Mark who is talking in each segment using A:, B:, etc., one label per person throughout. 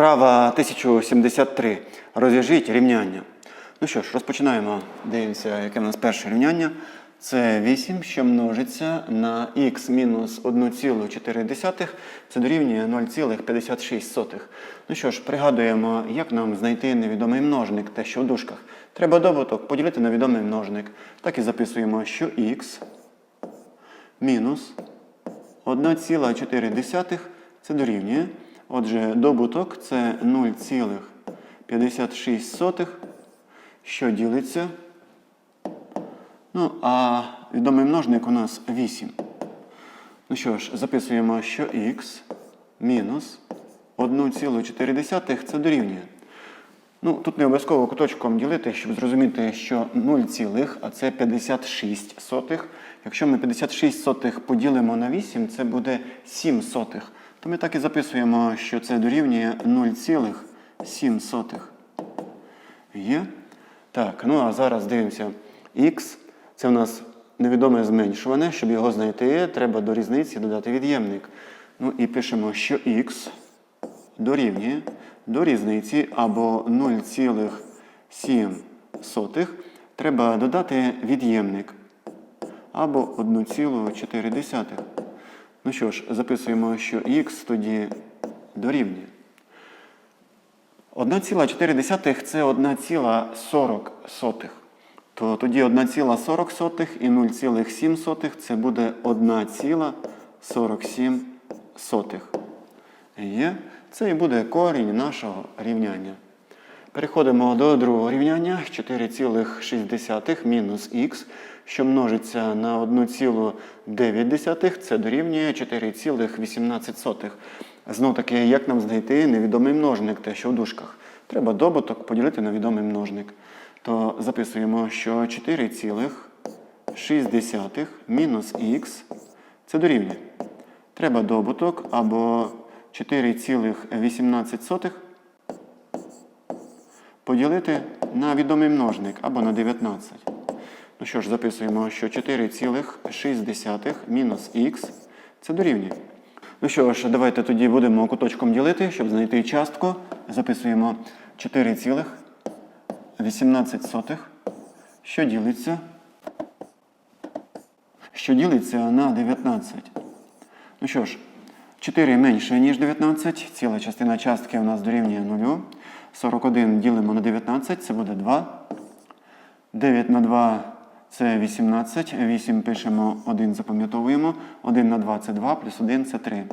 A: Вправа 1073. Розв'яжіть рівняння. Ну що ж, розпочинаємо. Дивимося, яке в нас перше рівняння. Це 8, що множиться на х мінус 1,4. Це дорівнює 0,56. Ну що ж, пригадуємо, як нам знайти невідомий множник, те, що в дужках. Треба добуток поділити на відомий множник. Так і записуємо, що х мінус 1,4 це дорівнює. Отже, добуток це 0,56, що ділиться. Ну, а відомий множник у нас 8. Ну що ж, записуємо, що х мінус 1,4 це дорівнює. Ну, тут не обов'язково куточком ділити, щоб зрозуміти, що 0, цілих, а це 56 сотих. Якщо ми 56 сотих поділимо на 8, це буде 7 сотих. То ми так і записуємо, що це дорівнює 0,7. Є? Так, ну а зараз дивимося. Х це в нас невідоме зменшуване. Щоб його знайти, треба до різниці додати від'ємник. Ну і пишемо, що х дорівнює до різниці або 0,7 треба додати від'ємник або 1,4. Ну що ж, записуємо, що х тоді дорівнює. 1,4 це 1,40. То тоді 1,40 і 0,7 це буде 1,47. Є. Це і буде корінь нашого рівняння. Переходимо до другого рівняння 4,6 мінус х, що множиться на 1,9, це дорівнює 4,18. Знов таки, як нам знайти невідомий множник, те, що в дужках. Треба добуток поділити на відомий множник. То записуємо, що 4,6 мінус х це дорівнює. Треба добуток або 4,18 поділити на відомий множник або на 19. Ну що ж, записуємо, що 4,6 мінус х це дорівнює. Ну що ж, давайте тоді будемо куточком ділити, щоб знайти частку. Записуємо 4,18, що ділиться, що ділиться на 19. Ну що ж, 4 менше, ніж 19. Ціла частина частки у нас дорівнює 0. 41 ділимо на 19, це буде 2. 9 на 2 це 18. 8 пишемо, 1 запам'ятовуємо. 1 на 2 це 2, плюс 1 це 3.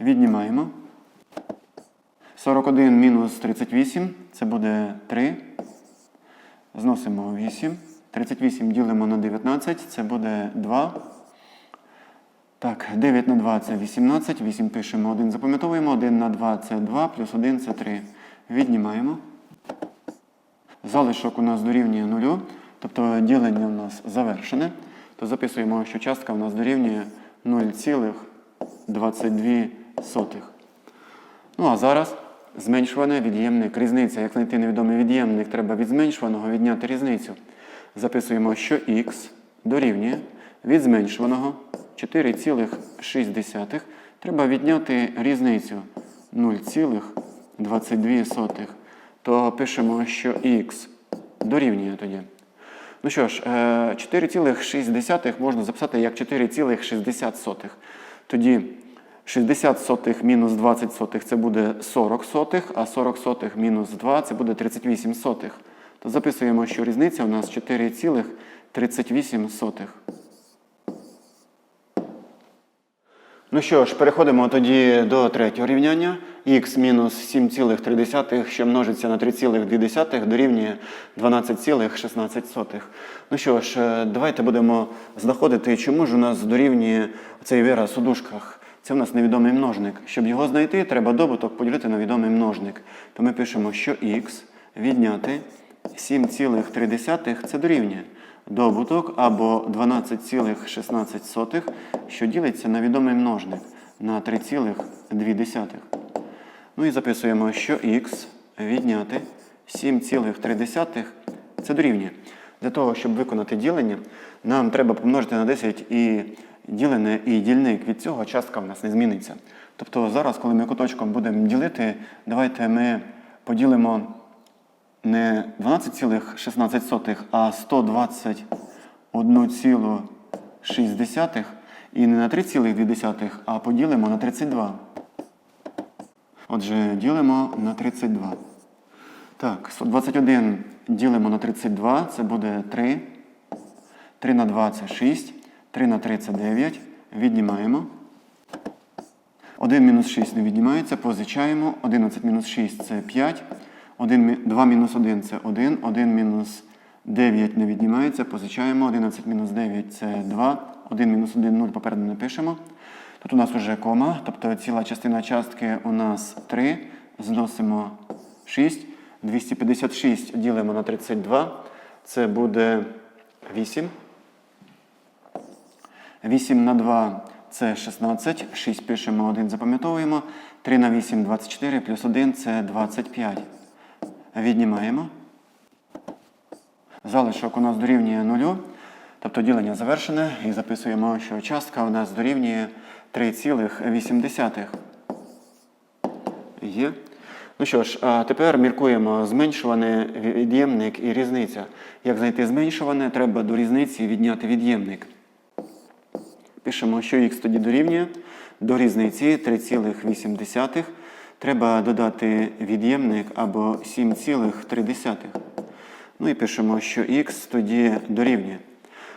A: Віднімаємо. 41 мінус 38, це буде 3. Зносимо 8. 38 ділимо на 19, це буде 2. Так, 9 на 2 це 18, 8 пишемо, 1 запам'ятовуємо, 1 на 2 це 2, плюс 1 це 3. Віднімаємо. Залишок у нас дорівнює 0, тобто ділення у нас завершене. То записуємо, що частка у нас дорівнює 0,22. Ну а зараз зменшуване від'ємник. Різниця. Як знайти невідомий від'ємник, треба від зменшуваного відняти різницю. Записуємо, що х дорівнює від зменшуваного 4,6. Треба відняти різницю 0,22. То пишемо, що х дорівнює тоді. Ну що ж, 4,6 можна записати як 4,60. Тоді 60 сотих мінус 20 сотих це буде 40 сотих, а 40 сотих мінус 2 це буде 38 сотих. То записуємо, що різниця у нас 4,38. Ну що ж, переходимо тоді до третього рівняння. Х мінус 7,3, що множиться на 3,2 дорівнює 12,16. Ну що ж, е, давайте будемо знаходити, чому ж у нас дорівнює цей вираз у дужках. Це в нас невідомий множник. Щоб його знайти, треба добуток поділити на відомий множник. То ми пишемо, що х відняти 7,3 це дорівнює добуток або 12,16, що ділиться на відомий множник на 3,2. Ну і записуємо, що х відняти 7,3 це дорівнює. Для того, щоб виконати ділення, нам треба помножити на 10 і ділене, і дільник. Від цього частка в нас не зміниться. Тобто зараз, коли ми куточком будемо ділити, давайте ми поділимо не 12,16, а 121,6 і не на 3,2, а поділимо на 32. Отже, ділимо на 32. Так, 121 ділимо на 32, це буде 3. 3 на 2 це 6. 3 на 3 це 9. Віднімаємо. 1 мінус 6 не віднімається, позичаємо. 11 мінус 6 це 5. 1, 2 мінус 1 це 1. 1 мінус 9 не віднімається, позичаємо. 11 мінус 9 це 2. 1 мінус 1 0 попереду не пишемо. Тут у нас вже кома, тобто ціла частина частки у нас 3. Зносимо 6. 256 ділимо на 32. Це буде 8. 8 на 2 це 16. 6 пишемо, 1 запам'ятовуємо. 3 на 8 24, плюс 1 це 25. Віднімаємо. Залишок у нас дорівнює 0. Тобто ділення завершене. І записуємо, що частка у нас дорівнює 3,8. Є. Ну що ж, тепер міркуємо зменшуване від'ємник і різниця. Як знайти зменшуване, треба до різниці відняти від'ємник. Пишемо, що х тоді дорівнює. До різниці 3,8. Треба додати від'ємник або 7,3. Ну і пишемо, що х тоді дорівнює.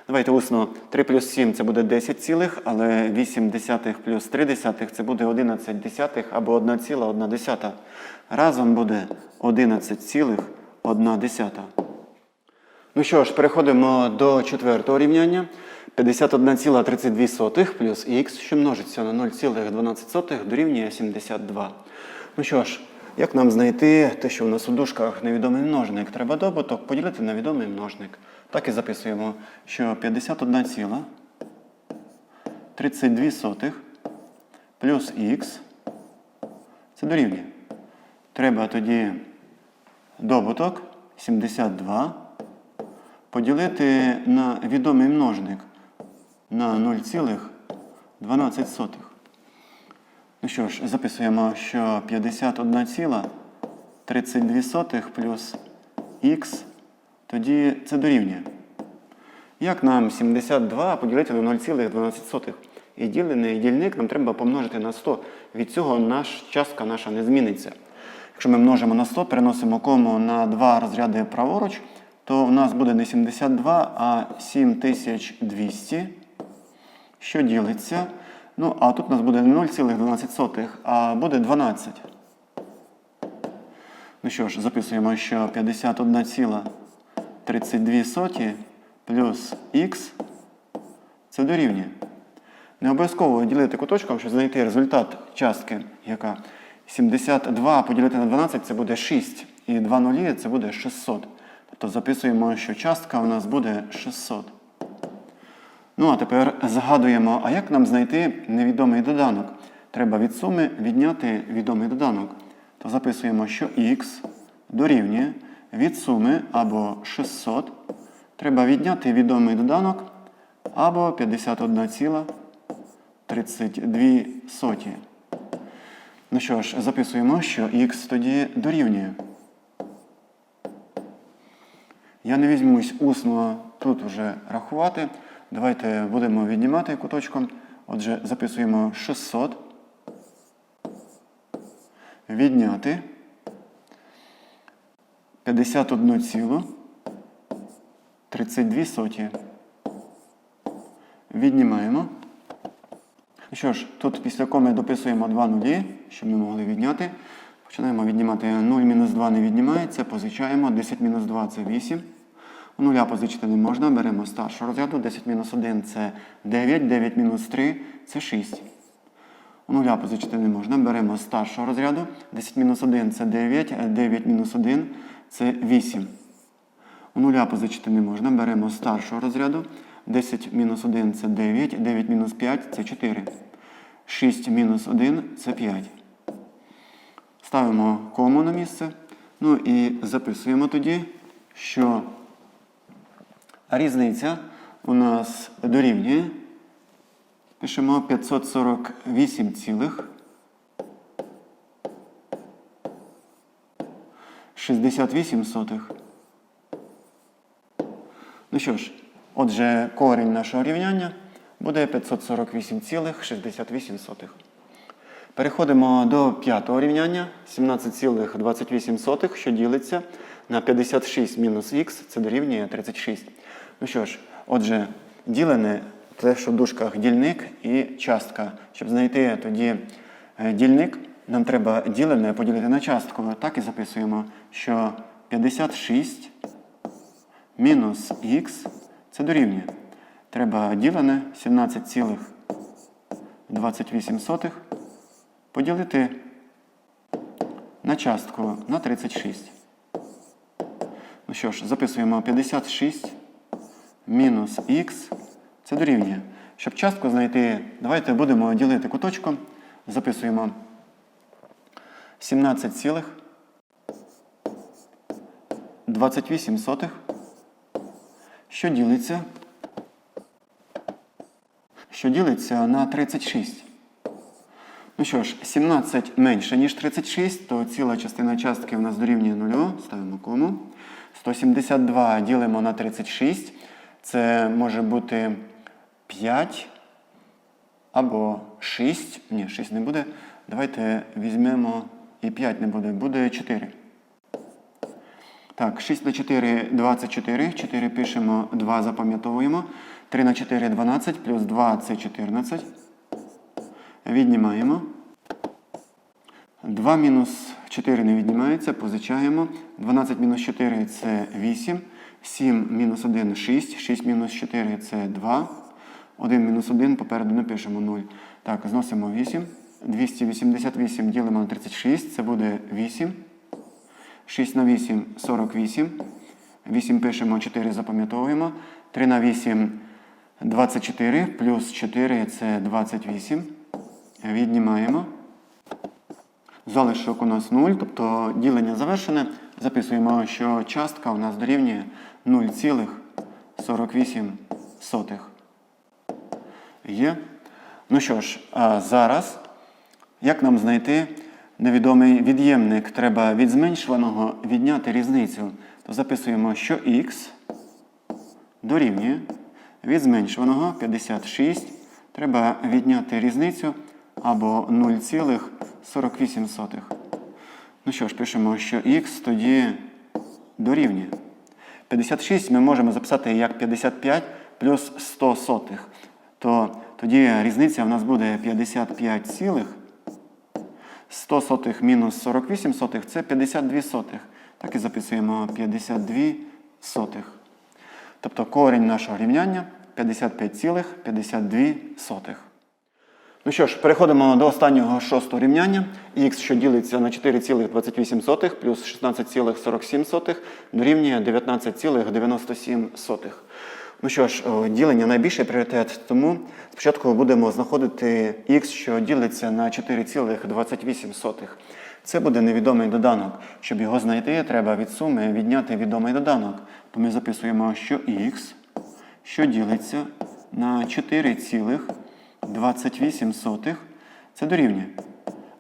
A: Давайте усно 3 плюс 7 це буде 10 цілих, але 8 десятих плюс 3 десятих це буде 11 десятих або 1,1 десята. Разом буде 11,1 десята. Ну що ж, переходимо до четвертого рівняння. 51,32 плюс х, що множиться на 0,12 дорівнює 72. Ну що ж, як нам знайти те, що у нас у дужках невідомий множник? Треба добуток поділити на відомий множник. Так і записуємо, що 51,32 плюс х це дорівнює. Треба тоді добуток 72 поділити на відомий множник на 0,12. Ну що ж, записуємо, що 51,32 плюс х, тоді це дорівнює. Як нам 72 поділити на 0,12? І ділений дільник нам треба помножити на 100. Від цього наш частка наша не зміниться. Якщо ми множимо на 100, переносимо кому на два розряди праворуч, то в нас буде не 72, а 7200, що ділиться. Ну, а тут у нас буде не 0,12, а буде 12. Ну що ж, записуємо, що 51,32 плюс х це дорівнює. Не обов'язково ділити куточком, щоб знайти результат частки, яка 72 поділити на 12 це буде 6. І 2 нулі це буде 600. Тобто записуємо, що частка у нас буде 600. Ну, а тепер згадуємо, а як нам знайти невідомий доданок? Треба від суми відняти відомий доданок. То записуємо, що х дорівнює від суми або 600. Треба відняти відомий доданок або 51,32 соті. Ну що ж, записуємо, що х тоді дорівнює. Я не візьмусь усно тут вже рахувати. Давайте будемо віднімати куточком. Отже, записуємо 600. Відняти 51,32 соті. Віднімаємо. Ну Що ж, тут після коми дописуємо 2 нулі, щоб ми могли відняти. Починаємо віднімати 0 мінус 2 не віднімається, позичаємо. 10 мінус 2 це 8. У нуля позичити не можна, беремо старшого розряду. 10 мінус 1 це 9, 9 мінус 3 це 6. У нуля позичити не можна, беремо старшого розряду. 10 мінус 1 це 9, 9 мінус 1 це 8. У нуля позичити не можна, беремо старшого розряду. 10 мінус 1 це 9, 9 мінус 5 це 4. 6 мінус 1 це 5. Ставимо кому на місце. Ну і записуємо тоді, що різниця у нас дорівнює. Пишемо 548 цілих 68 сотих. Ну що ж, отже, корінь нашого рівняння буде 548,68. Переходимо до п'ятого рівняння 17,28, що ділиться на 56 мінус х, це дорівнює 36. Ну що ж, отже, ділене те, що в дужках дільник і частка. Щоб знайти тоді е, дільник, нам треба ділене поділити на частку. Так і записуємо, що 56 мінус х це дорівнює. Треба ділене 17,28 поділити на частку на 36. Ну що ж, записуємо 56 мінус х це дорівнює. Щоб частку знайти, давайте будемо ділити куточком. Записуємо 17,28, сотих, що ділиться, що ділиться на 36. Ну що ж, 17 менше, ніж 36, то ціла частина частки в нас дорівнює 0. Ставимо кому. 172 ділимо на 36. Це може бути 5 або 6. Ні, 6 не буде. Давайте візьмемо і 5 не буде. Буде 4. Так, 6 на 4 24. 4 пишемо, 2 запам'ятовуємо. 3 на 4 12, плюс 2 це 14. Віднімаємо. 2 мінус 4 не віднімається, позичаємо. 12 мінус 4 це 8. 7 мінус 1 6. 6 мінус 4 це 2. 1 мінус 1 попереду напишемо 0. Так, зносимо 8. 288 ділимо на 36, це буде 8. 6 на 8 48. 8 пишемо, 4 запам'ятовуємо. 3 на 8 24, плюс 4 це 28. Віднімаємо. Залишок у нас 0, тобто ділення завершене. Записуємо, що частка у нас дорівнює 0,48. Є. Ну що ж, а зараз, як нам знайти невідомий від'ємник? Треба від зменшуваного відняти різницю. То записуємо, що х дорівнює від зменшуваного 56. Треба відняти різницю або 0,48. Ну що ж, пишемо, що х тоді дорівнює. 56 ми можемо записати як 55 плюс 100 сотих. То тоді різниця в нас буде 55 цілих. 100 сотих мінус 48 сотих це 52 сотих. Так і записуємо 52 сотих. Тобто корінь нашого рівняння 55,52. Ну що ж, переходимо до останнього шостого рівняння. Х, що ділиться на 4,28 плюс 16,47 дорівнює 19,97. Ну що ж, ділення найбільший пріоритет, тому спочатку будемо знаходити х, що ділиться на 4,28. Це буде невідомий доданок. Щоб його знайти, треба від суми відняти відомий доданок. То ми записуємо, що х, що ділиться на 4,28 це дорівнює.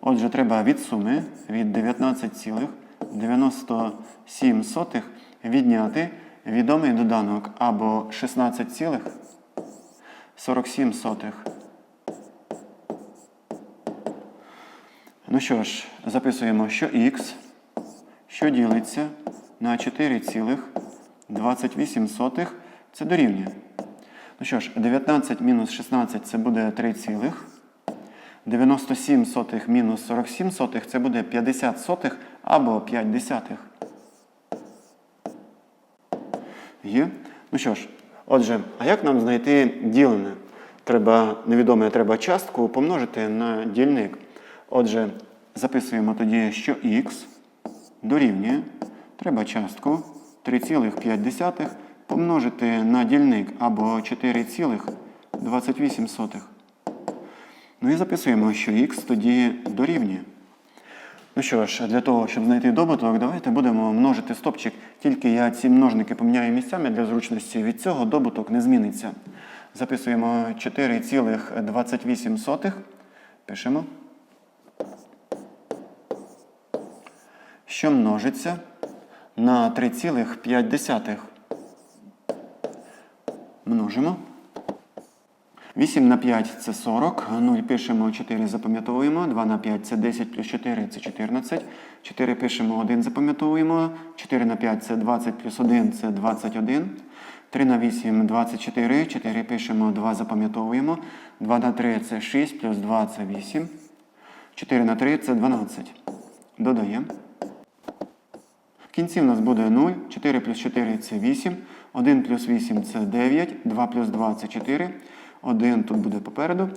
A: Отже, треба від суми від 19,97 відняти відомий доданок або 16,47. Ну що ж, записуємо, що х, що ділиться на 4,28 це дорівнює. Ну що ж, 19 мінус 16 це буде 3 цілих. 97 сотих мінус 47 сотих це буде 50 сотих або 5 десятих. Є? Ну що ж, отже, а як нам знайти ділене? Треба, невідоме, треба частку помножити на дільник. Отже, записуємо тоді, що х дорівнює. Треба частку 3,5 помножити на дільник або 4,28. Ну і записуємо, що х тоді дорівнює. Ну що ж, для того, щоб знайти добуток, давайте будемо множити стопчик. Тільки я ці множники поміняю місцями для зручності. Від цього добуток не зміниться. Записуємо 4,28. Пишемо. Що множиться на 3,5. Множимо. 8 на 5 це 40, 0 пишемо, 4 запам'ятовуємо, 2 на 5 це 10 плюс 4 це 14, 4 пишемо, 1 запам'ятовуємо, 4 на 5 це 20 плюс 1 це 21, 3 на 8 24, 4 пишемо, 2 запам'ятовуємо, 2 на 3 це 6 плюс 2 це 8, 4 на 3 це 12. Додаємо. В кінці в нас буде 0, 4 плюс 4 це 8, 1 плюс 8 це 9, 2 плюс 2 це 4, 1 тут буде попереду.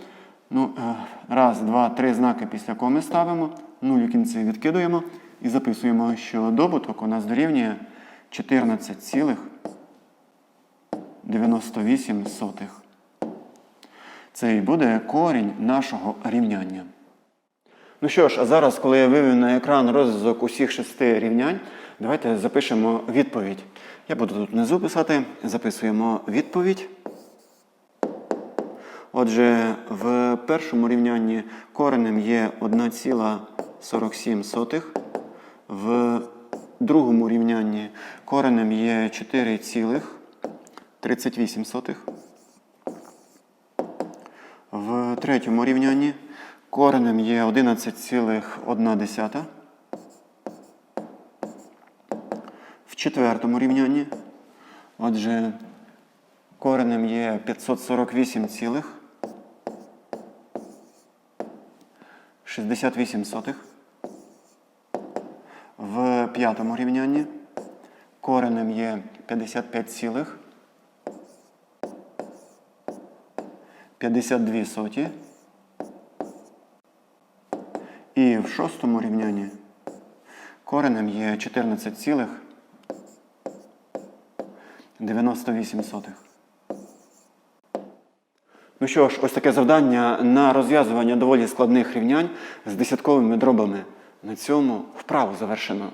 A: Ну, е, раз, два, три знаки після коми ставимо, 0 у кінці відкидуємо і записуємо, що добуток у нас дорівнює 14,98. Це і буде корінь нашого рівняння. Ну що ж, а зараз, коли я вивів на екран розв'язок усіх шести рівнянь, давайте запишемо відповідь. Я буду тут внизу писати, записуємо відповідь. Отже, в першому рівнянні коренем є 1,47, в другому рівнянні коренем є 4,38. В третьому рівнянні коренем є 11,1. В четвертому рівнянні, отже, коренем є 548, цілих 68 сотих. В п'ятому рівнянні коренем є 55 цілих 52 соті. І в шостому рівнянні коренем є 14 цілих 98 сотих. Ну що ж, ось таке завдання на розв'язування доволі складних рівнянь з десятковими дробами. На цьому вправу завершено.